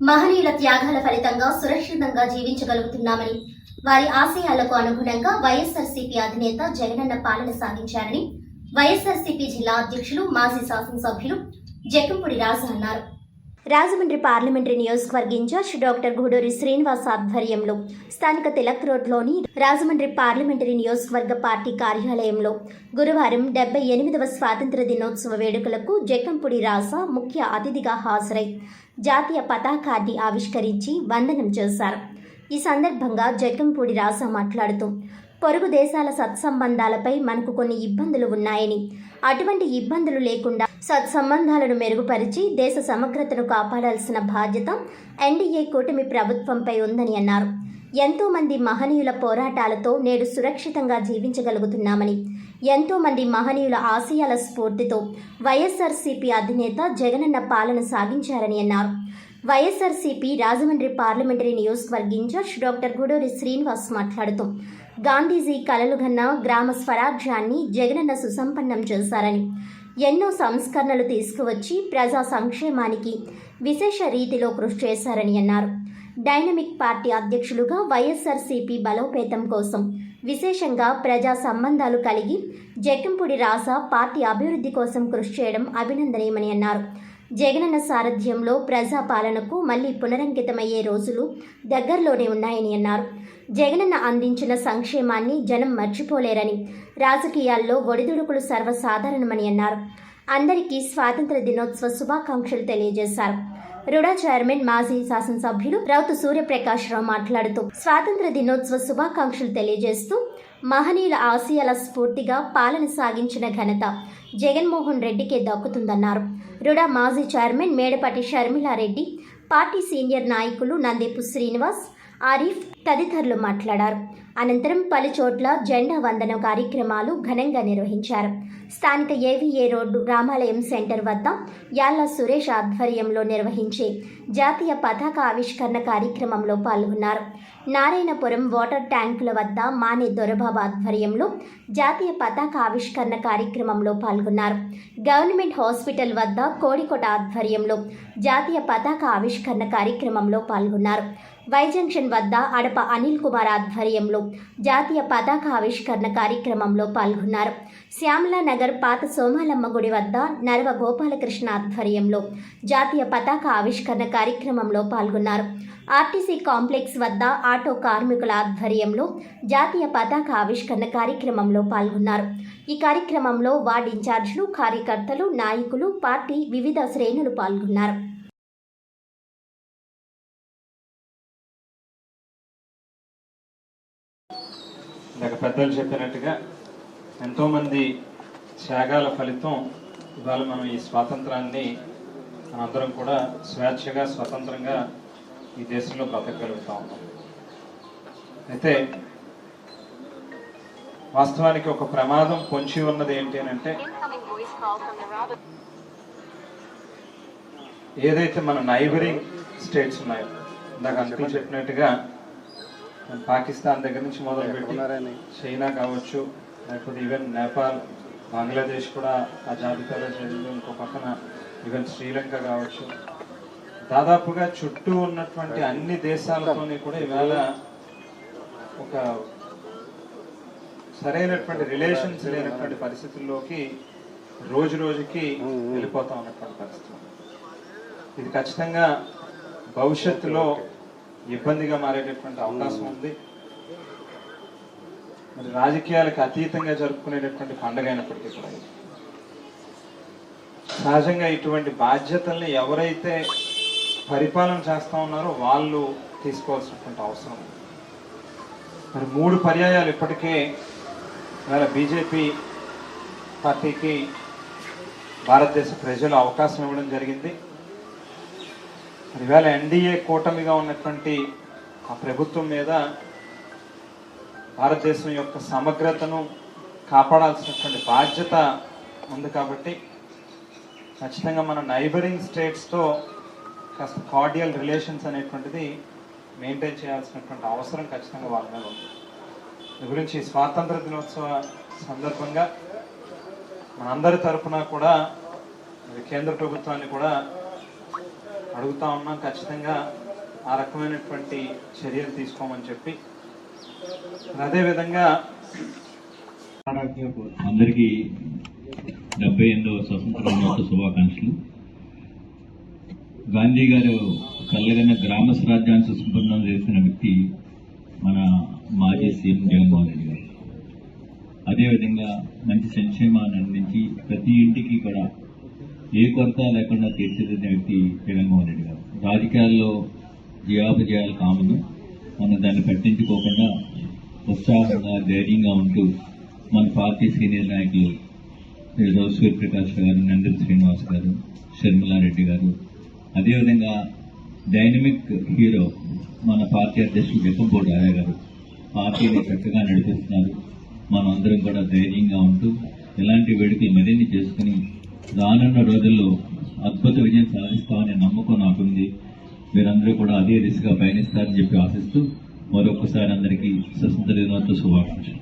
మహనీయుల త్యాగాల ఫలితంగా సురక్షితంగా జీవించగలుగుతున్నామని వారి ఆశయాలకు అనుగుణంగా వైఎస్ఆర్సీపీ అధినేత జగనన్న పాలన సాగించారని వైఎస్ఆర్సీపీ జిల్లా అధ్యక్షులు మాజీ శాసనసభ్యులు జక్కంపూడి రాజు అన్నారు. రాజమండ్రి పార్లమెంటరీ నియోజకవర్గ in charge doctor Guduri Srinivas ఆధ్వర్యంలో స్థానిక తిలక్ రోడ్లోని రాజమండ్రి పార్లమెంటరీ నియోజకవర్గ పార్టీ కార్యాలయంలో గురువారం డెబ్బై ఎనిమిదవ స్వాతంత్ర దినోత్సవ వేడుకలకు జక్కంపూడి రాసా ముఖ్య అతిథిగా హాజరై జాతీయ పతాకాన్ని ఆవిష్కరించి వందనం చేశారు. ఈ సందర్భంగా జకంపూడి రాసా మాట్లాడుతూ పొరుగు దేశాల సత్సంబంధాలపై మనకు కొన్ని ఇబ్బందులు ఉన్నాయని అటువంటి ఇబ్బందులు లేకుండా సత్సంబంధాలను మెరుగుపరిచి దేశ సమగ్రతను కాపాడాల్సిన బాధ్యత ఎన్డీఏ కూటమి ప్రభుత్వంపై ఉందని అన్నారు. ఎంతోమంది మహనీయుల పోరాటాలతో నేడు సురక్షితంగా జీవించగలుగుతున్నామని ఎంతోమంది మహనీయుల ఆశయాల స్ఫూర్తితో వైఎస్ఆర్సీపీ అధినేత జగనన్న పాలన సాగించారని అన్నారు. వైఎస్ఆర్సీపీ రాజమండ్రి పార్లమెంటరీ నియోజకవర్గ in charge doctor Guduri Srinivas మాట్లాడుతూ గాంధీజీ కలలుగన్న గ్రామ స్వరాజ్యాన్ని జగనన్న సుసంపన్నం చేశారని ఎన్నో సంస్కరణలు తీసుకువచ్చి ప్రజా సంక్షేమానికి విశేష రీతిలో కృషి చేశారని అన్నారు. డైనమిక్ పార్టీ అధ్యక్షులుగా వైఎస్ఆర్సీపీ బలోపేతం కోసం విశేషంగా ప్రజా సంబంధాలు కలిగి జక్కంపూడి రాస పార్టీ అభివృద్ధి కోసం కృషి చేయడం అభినందనీయమని అన్నారు. జగనన్న సారథ్యంలో ప్రజాపాలనకు మళ్ళీ పునరంకితమయ్యే రోజులు దగ్గరలోనే ఉన్నాయని అన్నారు. జగనన్న అందించిన సంక్షేమాన్ని జనం మర్చిపోలేరని రాజకీయాల్లో ఒడిదుడుకులు సర్వసాధారణమని అన్నారు. అందరికీ స్వాతంత్ర దినోత్సవ శుభాకాంక్షలు తెలియజేశారు. రుడా చైర్మన్ మాజీ శాసనసభ్యులు రౌతు సూర్యప్రకాశ్రావు మాట్లాడుతూ స్వాతంత్ర దినోత్సవ శుభాకాంక్షలు తెలియజేస్తూ మహనీయుల ఆశయాల స్ఫూర్తిగా పాలన సాగించిన ఘనత జగన్మోహన్ రెడ్డికే దక్కుతుందన్నారు. రుడా మాజీ chairman Medapati Sharmila Reddy party senior నాయకులు నందేపు శ్రీనివాస్ ఆరిఫ్ తదితరులు మాట్లాడారు. అనంతరం పలు చోట్ల జెండా వందన కార్యక్రమాలు ఘనంగా నిర్వహించారు. స్థానిక ఏవీఏ రోడ్డు రామాలయం సెంటర్ వద్ద యాళ్ళ సురేష్ ఆధ్వర్యంలో నిర్వహించే జాతీయ పతాక ఆవిష్కరణ కార్యక్రమంలో పాల్గొన్నారు. నారాయణపురం వాటర్ ట్యాంకుల వద్ద మానే దొరబాబు ఆధ్వర్యంలో జాతీయ పతాక ఆవిష్కరణ కార్యక్రమంలో పాల్గొన్నారు. గవర్నమెంట్ హాస్పిటల్ వద్ద కోడికోట ఆధ్వర్యంలో జాతీయ పతాక ఆవిష్కరణ కార్యక్రమంలో పాల్గొన్నారు. వై జంక్షన్ వద్ద అడప అనిల్ కుమార్ ఆధ్వర్యంలో జాతీయ పతాక ఆవిష్కరణ కార్యక్రమంలో పాల్గొన్నారు. శ్యామలా నగర్ పాత సోమాలమ్మ గుడి వద్ద నరవ గోపాలకృష్ణ ఆధ్వర్యంలో జాతీయ పతాక ఆవిష్కరణ కార్యక్రమంలో పాల్గొన్నారు. ఆర్టీసీ కాంప్లెక్స్ వద్ద ఆటో కార్మికుల ఆధ్వర్యంలో జాతీయ పతాక ఆవిష్కరణ కార్యక్రమంలో పాల్గొన్నారు. ఈ కార్యక్రమంలో వార్డు ఇన్ఛార్జీలు కార్యకర్తలు నాయకులు పార్టీ వివిధ శ్రేణులు పాల్గొన్నారు. ఇందాక పెద్దలు చెప్పినట్టుగా ఎంతోమంది త్యాగాల ఫలితం ఇవాళ మనం ఈ స్వాతంత్రాన్ని మనందరం కూడా స్వేచ్ఛగా స్వతంత్రంగా ఈ దేశంలో బ్రతకగలుగుతా ఉన్నాం అయితే వాస్తవానికి ఒక ప్రమాదం పొంచి ఉన్నది ఏంటి అని అంటే. ఏదైతే మన నైబరింగ్ స్టేట్స్ ఉన్నాయో ఇందాక అంకుల్ చెప్పినట్టుగా పాకిస్తాన్ దగ్గర నుంచి మొదలుపెట్టి చైనా కావచ్చు లేకపోతే ఈవెన్ నేపాల్ బంగ్లాదేశ్ కూడా ఆ జాబితాలో చేరింది ఇంకో పక్కన ఈవెన్ శ్రీలంక కావచ్చు. దాదాపుగా చుట్టూ ఉన్నటువంటి అన్ని దేశాలతోని కూడా ఇవాళ ఒక సరైనటువంటి రిలేషన్స్ లేనటువంటి పరిస్థితుల్లోకి రోజు రోజుకి వెళ్ళిపోతా ఉన్నటువంటి పరిస్థితి. ఇది ఖచ్చితంగా భవిష్యత్తులో ఇబ్బందిగా మారేటటువంటి అవకాశం ఉంది. మరి రాజకీయాలకు అతీతంగా జరుపుకునేటటువంటి పండుగ అయినప్పటికీ కూడా సహజంగా ఇటువంటి బాధ్యతల్ని ఎవరైతే పరిపాలన చేస్తూ ఉన్నారో వాళ్ళు తీసుకోవాల్సినటువంటి అవసరం ఉంది. మరి మూడు పర్యాయాలు ఇప్పటికే ఇవాళ బీజేపీ పార్టీకి భారతదేశ ప్రజలు అవకాశం ఇవ్వడం జరిగింది. మరి ఇవాళ ఎన్డీఏ కూటమిగా ఉన్నటువంటి ఆ ప్రభుత్వం మీద భారతదేశం యొక్క సమగ్రతను కాపాడాల్సినటువంటి బాధ్యత ఉంది కాబట్టి ఖచ్చితంగా మన నైబరింగ్ స్టేట్స్తో కాస్త కార్డియల్ రిలేషన్స్ అనేటువంటిది మెయింటైన్ చేయాల్సినటువంటి అవసరం ఖచ్చితంగా వాళ్ళ మీద ఉంది. గురించి స్వాతంత్ర దినోత్సవ సందర్భంగా మనందరి తరఫున కూడా కేంద్ర ప్రభుత్వాన్ని కూడా అడుగుతా ఉన్నాం ఖచ్చితంగా ఆ రకమైనటువంటి చర్యలు తీసుకోమని చెప్పి. అదేవిధంగా అందరికీ డెబ్బై ఎనిమిదవ స్వతంత్ర దినోత్సవ శుభాకాంక్షలు. గాంధీ గారు కళ్ళగన్న గ్రామ స్వరాజ్యాన్ని సుసంపన్నం చేసిన వ్యక్తి మన మాజీ సీఎం జగన్మోహన్ రెడ్డి గారు. అదేవిధంగా మంచి సంక్షేమాన్ని అందించి ప్రతి ఇంటికి కూడా ఏ కొరత లేకుండా తీర్చిదిద్దిన వ్యక్తి జగన్మోహన్ రెడ్డి గారు. రాజకీయాల్లో జయాపజయాలు కామన్. మనం దాన్ని పట్టించుకోకుండా ఉత్సాహంగా ధైర్యంగా ఉంటూ మన పార్టీ సీనియర్ నాయకులు ఈరోజు సూర్యప్రకాష్ గారు నందల శ్రీనివాస్ గారు షర్మిలారెడ్డి గారు. అదేవిధంగా డైనమిక్ హీరో మన పార్టీ అధ్యక్షుడు జక్కంపూడి రాయ గారు. పార్టీని చక్కగా నడిపిస్తున్నారు. మనం అందరం కూడా ధైర్యంగా ఉంటూ ఇలాంటి వేడుకలు మరిన్ని చేసుకుని రానున్న రోజుల్లో అద్భుత విజయం సాధిస్తామనే నమ్మకం నాకుంది. మీరందరూ కూడా అదే దిశగా పయనిస్తారని చెప్పి ఆశిస్తూ మరొకసారి అందరికీ స్వతంత్ర దినోత్సవ శుభాకాంక్షలు.